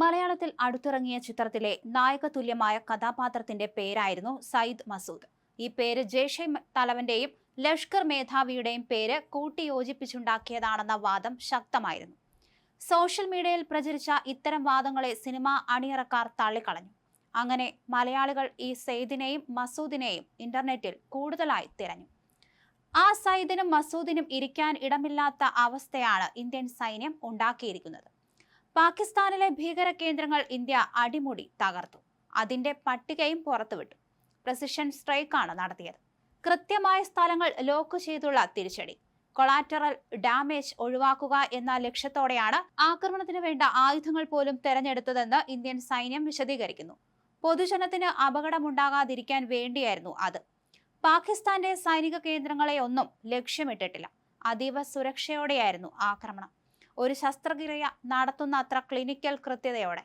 മലയാളത്തിൽ അടുത്തിറങ്ങിയ ചിത്രത്തിലെ നായകതുല്യമായ കഥാപാത്രത്തിന്റെ പേരായിരുന്നു സയ്യിദ് മസൂദ്. ഈ പേര് ജെയ്ഷെ തലവന്റെയും ലഷ്കർ മേധാവിയുടെയും പേര് കൂട്ടിയോജിപ്പിച്ചുണ്ടാക്കിയതാണെന്ന വാദം ശക്തമായിരുന്നു. സോഷ്യൽ മീഡിയയിൽ പ്രചരിച്ച ഇത്തരം വാദങ്ങളെ സിനിമ അണിയറക്കാർ തള്ളിക്കളഞ്ഞു. അങ്ങനെ മലയാളികൾ ഈ സെയ്ദിനെയും മസൂദിനെയും ഇന്റർനെറ്റിൽ കൂടുതലായി തിരഞ്ഞു. ആ സയ്യിദിനും മസൂദിനും ഇരിക്കാൻ ഇടമില്ലാത്ത അവസ്ഥയാണ് ഇന്ത്യൻ സൈന്യം ഉണ്ടാക്കിയിരിക്കുന്നത്. പാകിസ്ഥാനിലെ ഭീകര കേന്ദ്രങ്ങൾ ഇന്ത്യ അടിമുടി തകർത്തു. അതിന്റെ പട്ടികയും പുറത്തുവിട്ടു. പ്രസിഷൻ സ്ട്രൈക്കാണ് നടത്തിയത്. കൃത്യമായ സ്ഥലങ്ങൾ ലോക്ക് ചെയ്തുള്ള തിരിച്ചടി. കൊളാറ്ററൽ ഡാമേജ് ഒഴിവാക്കുക എന്ന ലക്ഷ്യത്തോടെയാണ് ആക്രമണത്തിന് വേണ്ട ആയുധങ്ങൾ പോലും തെരഞ്ഞെടുത്തതെന്ന് ഇന്ത്യൻ സൈന്യം വിശദീകരിക്കുന്നു. പൊതുജനത്തിന് അപകടമുണ്ടാകാതിരിക്കാൻ വേണ്ടിയായിരുന്നു അത്. പാകിസ്ഥാന്റെ സൈനിക കേന്ദ്രങ്ങളെ ഒന്നും ലക്ഷ്യമിട്ടിട്ടില്ല. അതീവ സുരക്ഷയോടെയായിരുന്നു ആക്രമണം. ഒരു ശസ്ത്രക്രിയ നടത്തുന്ന അത്ര ക്ലിനിക്കൽ കൃത്യതയോടെ.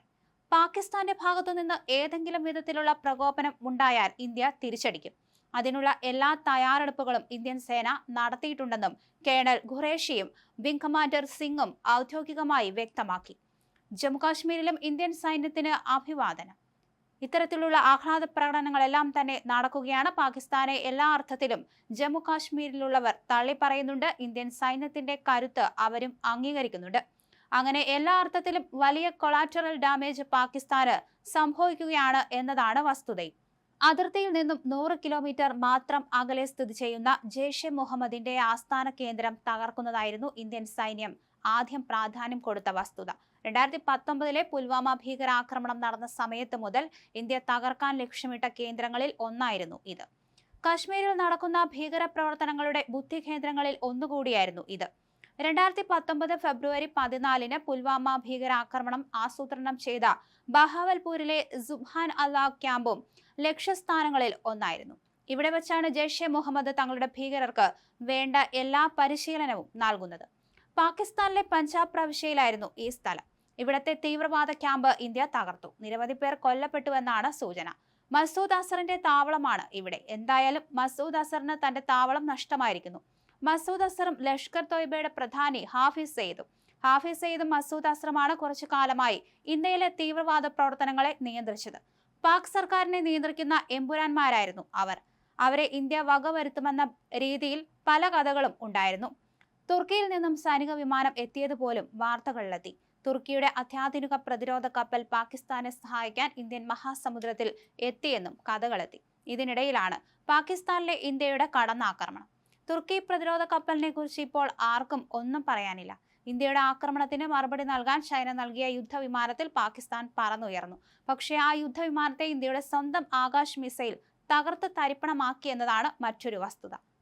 പാകിസ്ഥാന്റെ ഭാഗത്തുനിന്ന് ഏതെങ്കിലും വിധത്തിലുള്ള പ്രകോപനം ഉണ്ടായാൽ ഇന്ത്യ തിരിച്ചടിക്കും. അതിനുള്ള എല്ലാ തയ്യാറെടുപ്പുകളും ഇന്ത്യൻ സേന നടത്തിയിട്ടുണ്ടെന്നും കേണൽ ഖുറേഷിയും വിംഗ് കമാൻഡർ സിംഗും ഔദ്യോഗികമായി വ്യക്തമാക്കി. ജമ്മുകാശ്മീരിലും ഇന്ത്യൻ സൈന്യത്തിന് അഭിവാദനം. ഇത്തരത്തിലുള്ള ആഹ്ലാദ പ്രകടനങ്ങളെല്ലാം തന്നെ നടക്കുകയാണ്. പാകിസ്ഥാനെ എല്ലാ അർത്ഥത്തിലും ജമ്മു കാശ്മീരിലുള്ളവർ തള്ളിപ്പറയുന്നുണ്ട്. ഇന്ത്യൻ സൈന്യത്തിന്റെ കരുത്ത് അവരും അംഗീകരിക്കുന്നുണ്ട്. അങ്ങനെ എല്ലാ അർത്ഥത്തിലും വലിയ കൊളാറ്ററൽ ഡാമേജ് പാകിസ്ഥാന് സംഭവിക്കുകയാണ് എന്നതാണ് വസ്തുത. അതിർത്തിയിൽ നിന്നും നൂറ് കിലോമീറ്റർ മാത്രം അകലെ സ്ഥിതി ചെയ്യുന്ന ജെയ്ഷെ മുഹമ്മദിന്റെ ആസ്ഥാന കേന്ദ്രം തകർക്കുന്നതായിരുന്നു ഇന്ത്യൻ സൈന്യം ആദ്യം പ്രാധാന്യം കൊടുത്ത വസ്തുത. രണ്ടായിരത്തി പത്തൊമ്പതിലെ പുൽവാമ ഭീകരാക്രമണം നടന്ന സമയത്ത് മുതൽ ഇന്ത്യ തകർക്കാൻ ലക്ഷ്യമിട്ട കേന്ദ്രങ്ങളിൽ ഒന്നായിരുന്നു ഇത്. കശ്മീരിൽ നടക്കുന്ന ഭീകരപ്രവർത്തനങ്ങളുടെ ബുദ്ധി കേന്ദ്രങ്ങളിൽ ഒന്നുകൂടിയായിരുന്നു ഇത്. രണ്ടായിരത്തി പത്തൊമ്പത് ഫെബ്രുവരി പതിനാലിന് പുൽവാമ ഭീകരാക്രമണം ആസൂത്രണം ചെയ്ത ബഹാവൽപൂരിലെ സുബ്ഹാൻ അല്ലാ ക്യാമ്പും ലക്ഷ്യസ്ഥാനങ്ങളിൽ ഒന്നായിരുന്നു. ഇവിടെ വെച്ചാണ് ജയ്ഷെ മുഹമ്മദ് തങ്ങളുടെ ഭീകരർക്ക് വേണ്ട എല്ലാ പരിശീലനവും നൽകുന്നത്. പാകിസ്ഥാനിലെ പഞ്ചാബ് പ്രവിശ്യയിലായിരുന്നു ഈ സ്ഥലം. ഇവിടത്തെ തീവ്രവാദ ക്യാമ്പ് ഇന്ത്യ തകർത്തു. നിരവധി പേർ കൊല്ലപ്പെട്ടുവെന്നാണ് സൂചന. മസൂദ് അസറിന്റെ താവളമാണ് ഇവിടെ. എന്തായാലും മസൂദ് അസറിന് തന്റെ താവളം നഷ്ടമായിരിക്കുന്നു. മസൂദ് അസറും ലഷ്കർ തോയ്ബയുടെ പ്രധാനി ഹാഫിസ് സെയ്ദും. ഹാഫിസ് സെയ്ദും മസൂദ് അസറുമാണ് കുറച്ചു കാലമായി ഇന്ത്യയിലെ തീവ്രവാദ പ്രവർത്തനങ്ങളെ നിയന്ത്രിച്ചത്. പാക് സർക്കാരിനെ നിയന്ത്രിക്കുന്ന എമ്പുരാന്മാരായിരുന്നു അവർ. അവരെ ഇന്ത്യ വകവരുത്തുമെന്ന രീതിയിൽ പല കഥകളും ഉണ്ടായിരുന്നു. തുർക്കിയിൽ നിന്നും സൈനിക വിമാനം എത്തിയതുപോലും വാർത്തകളിലെത്തി. തുർക്കിയുടെ അത്യാധുനിക പ്രതിരോധ കപ്പൽ പാകിസ്ഥാനെ സഹായിക്കാൻ ഇന്ത്യൻ മഹാസമുദ്രത്തിൽ എത്തിയെന്നും കഥകളെത്തി. ഇതിനിടയിലാണ് പാകിസ്ഥാനിലെ ഇന്ത്യയുടെ കടന്നാക്രമണം. തുർക്കി പ്രതിരോധ കപ്പലിനെ കുറിച്ച് ഇപ്പോൾ ആർക്കും ഒന്നും പറയാനില്ല. ഇന്ത്യയുടെ ആക്രമണത്തിന് മറുപടി നൽകാൻ ചൈന നൽകിയ യുദ്ധവിമാനത്തിൽ പാകിസ്ഥാൻ പറന്നുയർന്നു. പക്ഷേ ആ യുദ്ധവിമാനത്തെ ഇന്ത്യയുടെ സ്വന്തം ആകാശ് മിസൈൽ തകർത്ത് തരിപ്പണമാക്കി എന്നതാണ് മറ്റൊരു വസ്തുത.